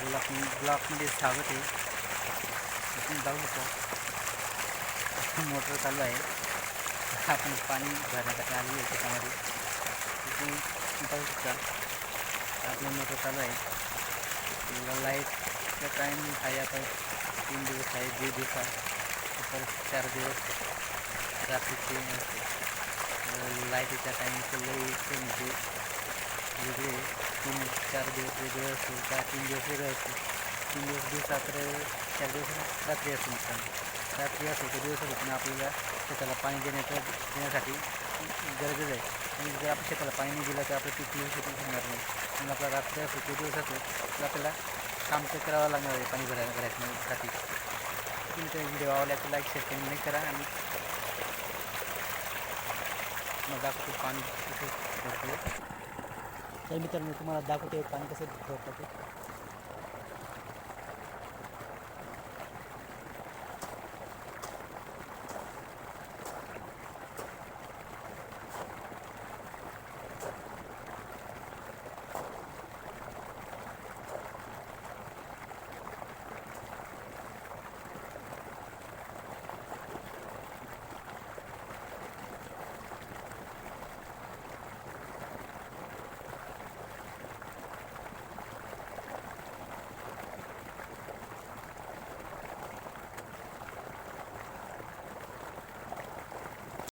Block ब्लॉकमध्ये स्वागत आहे. आपण जाऊ शकतो मोटर चालू आहे. आपण पाणी भरण्यासाठी आलेलो आहे त्याच्यामध्ये. तिथून जाऊ शकता. आपली मोटर चालू आहे. लाईटचा टाईम आहे आता. तीन दिवस आहे दीड दिवसा परत चार दिवस रात्रीचे लाईटीचा टाईम लई म्हणजे वेगळे तीन चार दिवस वेगळे असतो का? तीन दिवस वेगळे असतो तीन दिवस दिवस रात्र चार दिवस रात्री असतो नुकसान रात्री असतो तर दिवस असतो पण आपल्याला शेताला पाणी देण्याचं देण्यासाठी गरजच आहे. आणि जर आपण शेताला पाणी नाही दिलं तर आपलं ती दिवस शेती होणार नाही. मग आपला रात्री असतो ते दिवस असतो तर आपल्याला काम तर करावं लागणार आहे पाणी भरायला करायसाठी तुम्ही व्हिडिओ आवडला तर लाईक शेअर कमेंट करा आणि मग दाखवतो पाणी भरतो तर मित्रांनो तुम्हाला दाखवते पाणी कसं भरतं ते.